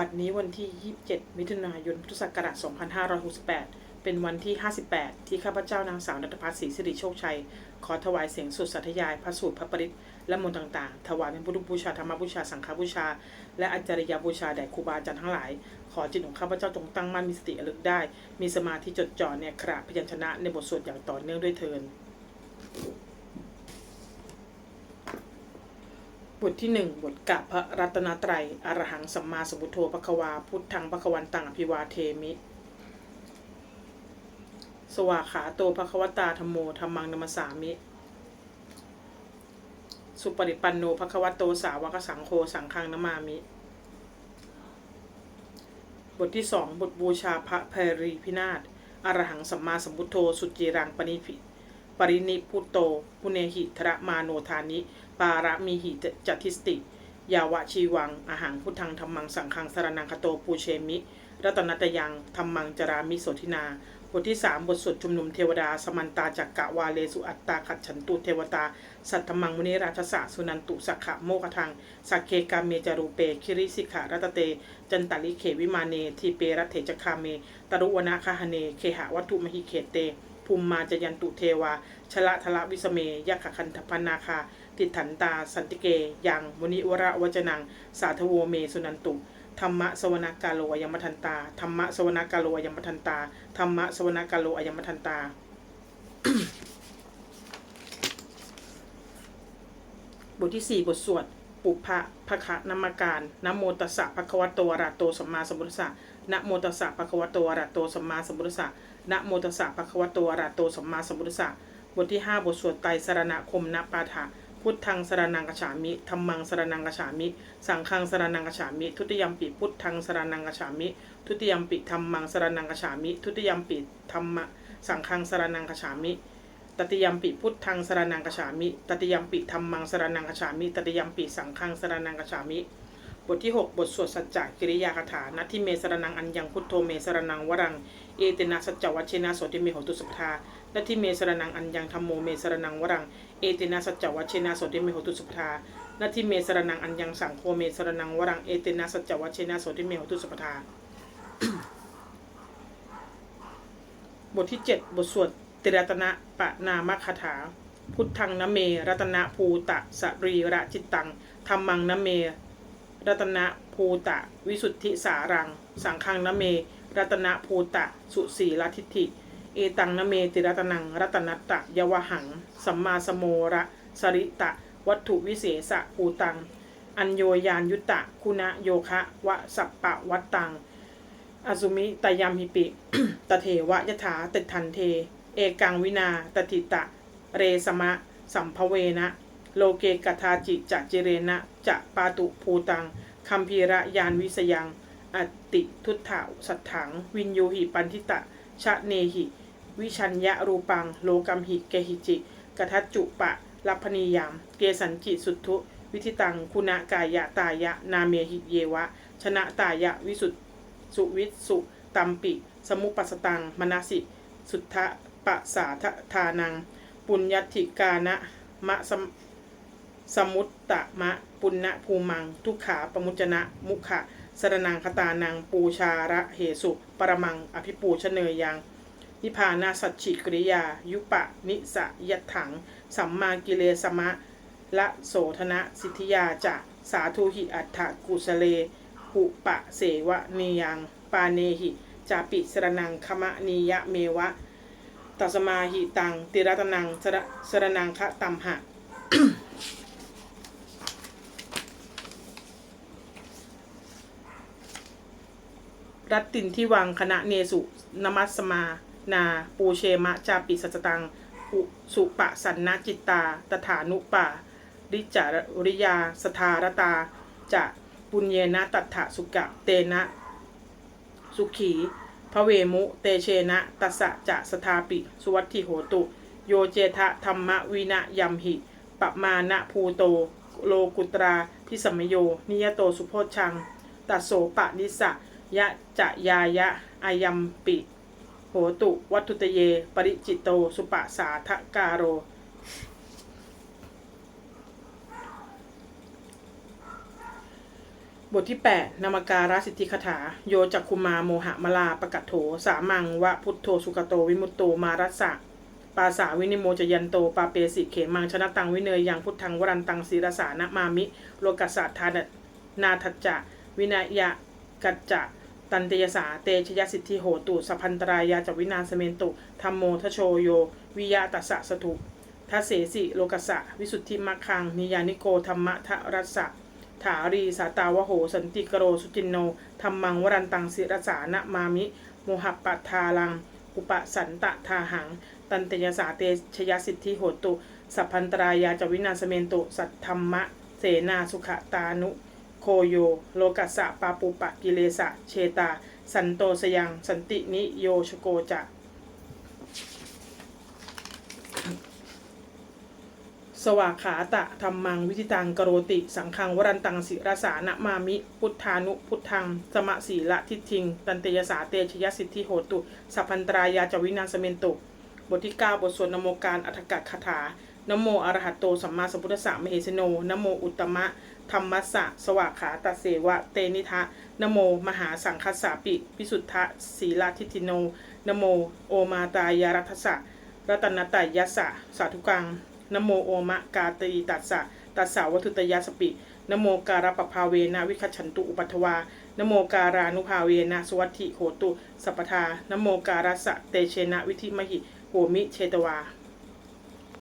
บัดนี้วันที่ 27 มิถุนายน พุทธศักราช 2568 เป็นวันที่ 58 ที่ข้าพเจ้านางสาวนัทพัฒน์ศรีสิริโชคชัย ขอถวายเสียงสุดสัทยายพระสูตรพระปริตและมนต์ต่างๆ ถวายเป็นพุทธบูชาธรรมบูชา สังฆบูชา และอาจารยบูชาแด่ครูบาอาจารย์ทั้งหลาย ขอจิตของข้าพเจ้าจงตั้งมั่นมีสติระลึกได้ มีสมาธิจดจ่อในขระพยัญชนะในบทสวดอย่างต่อเนื่องด้วยเทิน บทที่หนึ่งบทกะพระรัตนตรัยอรหังสัมมาสัมพุทโธปะคะวา พุทธังปะคะวันตังอภิวาเทมิ สวากขาโตภะคะวตาธรรมโมธรรมังนมสสามิ สุปฏิปันโนภะคะวโตสาวกสังโฆสังฆังนามามิ บทที่สองบทบูชาพระเพรีพินาศอรหังสัมมาสัมพุทโธสุจิรังปณิพิปรินิพุตโตพุเนหิทระมาโนทานิ ปาระมีหิจัตทิสติ ยาวะชีวัง อาหังพุทธังธรรมังสังฆังสรนังคโตปูเชมิ รัตนตยังธรรมังจรามิโสทินา บทที่ 3 บทสวดชุมนุมเทวดา สมันตาจักกะวาเลสุอัตตาขัดฉันตุเทวตา สัตธมังมุนิราชสะสุนันตุสักขะโมกทังสักเคกาเมจารูเป คิริสิกขารัตเต จันตาลิเขวิมาเนทีเปรัตเถจคาเม ตรุวนาคาหเน เคหะวัตถุมหิเขเตภูมิมาจยันตุเทวา ชละทละวิสเมยักขคันธพนาคา ติถันตาสันติเกยังมุนิวระวจนัง สาธโวเมสุนันตุธรรมะสวนากาโลอยังมทันตาธรรมะสวนากาโลอยังมทันตาธรรมะสวนากาโลอยังมทันตา บทที่ 4 บทสวด ปุพพะภคะนามการนโมตัสสะภะคะวะโตอะระโตสัมมาสัมพุทธัสสะนะโมตัสสะภะคะวะโตอะระโตสัมมาสัมพุทธัสสะนะโมตัสสะภะคะวะโตอะระโตสัมมาสัมพุทธัสสะบทที่ 5 บทสวดไตรสรณคมนปาฐะ พุทธังสรนังกฉามิธรรมังสรนังกฉามิ สังฆังสรนังกฉามิ ทุติยมปิพุทธังสรนังกฉามิ ทุติยมปิธรรมังสรนังกฉามิ ทุติยมปิธรรมะสังฆังสรนังกฉามิ ตติยมปิพุทธังสรนังกฉามิ ตติยมปิธรรมังสรนังกฉามิ ตติยมปิสังฆังสรนังกฉามิ บทที่ 6 บทสวดสัจจะกิริยาคาถานัตทิเมสรนังอัญญังพุทโธเมสรนังวรัง เอเตนะสัจจวัชเชนะโสติเมโหตุสุปทานัตทิเมสรนังอัญญังธรรมโมเมสรนังวรัง เอเตนะสัจจวัชเชนะโสติเมโหตุสุปทานัตทิเมสรนังอัญญังสังโฆเมสรนังวรัง เอเตนะสัจจวัชเชนะโสติเมโหตุสุปทาบทที่ 7 บทสวดติรัตนะปะนามคาถา พุทธังนเม รัตนะภูตะสรีระจิตตังธรรมังนเม รัตนะภูตะ วิสุทธิสารัง สังฆังนเม รัตนะภูตะ สุสีลทิฏฐิ เอตังนเมติรัตนัง รัตนัตตะยวหัง สัมมาสโมระสริตะ วัตถุวิเศษะภูตัง อัญโยยานยุตตะคุณโยคะวะสัปปะวัตตัง อสุมิตยามหิปิตเทวะยถาติทันเท เอกังวินาตติตะ เรสมะ สัมภเวนะ โลเกกทาจิจะเจเรนะจะปาตุภูตังคัมภีระยานวิสยัง อติทุตถาสัทถัง วินยูหิปันทิตะ ชะเนหิ วิชัญญะรูปัง โลกัมหิเกหิจิกทัจจุปะลัพนียาม เกสัญจิสุทธุวิธิตัง คุณากายะตายะ นาเมหิเยวะ ชนะตายะวิสุทสุวิสุตัมปิ สมุปัสตัง มนาสิ สุทธะปะสาทานัง ปุญญติกานะมะส สมุตตะมะปุณณภูมัง ทุกขาปมุจนะ มุขะสรนังคตานังปูชาระเหสุ ปรมัง อภิปูชเนยยัง นิพานาสัจฉิกริยา ยุปะ นิสยัตถัง สัมมากิเลสมะ ละโสธนะ สิทธิยาจะสาธุหิอัฏฐกุสเลหุปะเสวะเนยัง ปาเนหิจาปิสรนังคมะนียะเมวะตัสมาหิตัง ติรัตนังสระสรนังคะตัมหะ รัตตินที่วังคณะเนสุนมัสมานาปูเชมะจาปิสัจตังอุสุปะสันนจิตตา ตถานุปาริจาริยาสทารตาจะปุญเยนะตัถะสุกะเตนะ สุขีพระเวมุ เตเชนะตัสสะจะสทาปิ สุวัตถิโหตุ โยเจทะธรรมวินะยัมหิปมานะภูโต โลกุตราพิสมโย นิยโตสุโพชชัง ตัสโสปะนิสะ ยะจะยายะอายัมปิโหตุวัตุตเย ปริจิตโต สุปะสาทะกาโร บทที่ 8 นามการาสิทธิคถา โยจักคุมาโมหะมลาปะกะโถ สามังวะพุทโธสุกโต วิมุตโต มารัสสะปาสาวินิโมจยันโต ปาเปสิเขมังชนะตังวิเนยยังพุทธังวรันตังศีรสานะมามิ โลกัสสะทาดนาทัจจะ วินายะกัจจะ ตันเตยสาเตชยสิทธิโหตุ สัพันตรายาจวินาสเมนตุธรรมโมทโชโย วิยาตัสสะสถุทัเสสิโลกัสสะ วิสุทธิมัคคัง นิยานิโกธรรมะทะรัสสะ ถารีสาตาวโห สันติกโรสุจินโนธรรมังวรันตังศิรสานะมามิ โมหปปทาลัง อุปสันตะทาหัง ตันเตยสาเตชยสิทธิโหตุ สัพพันตรายาจวินาสเมนตุ สัทธรรมะ เสนาสุขตานุ โคโย โลกัสสะปาปุปะกิเลสะ เชตา สันโตสยัง สันตินิโยชโกจะสวากขาตะธรรมังวิธิตังกโรติ สังฆังวรันตังศิรสานะมามิ พุทธานุพุทธัง สมะสีละทิทิง ตันเตยสาเตชยสิทธิโหตุ สัพพันตรายาจวินาสเมนตุ บทที่ 9 บทสวดนโมการอัฏฐกะคาถานโมอรหัตโตสัมมาสัมพุทธสสะมเหสโนนโมอุตตมะ ธรรมสสะสวากขาตเสวะ เตนิทะนโม มหาสังคัสสาปิ พิสุทธะศีลาทิติโนนโม โอมาตายารัทสะรัตนตายัสสะสาธุกังนโมโอมะกาตีตัสสะตัสสาวัตุตยาสปินโมการปภาเวนะวิคัจฉันตุอุปัทวานโมการานุภาเวนะสวัตถิโหตุ สัพพทานโมการัสสะเตเชนะวิธิมหิโหมิเชตวา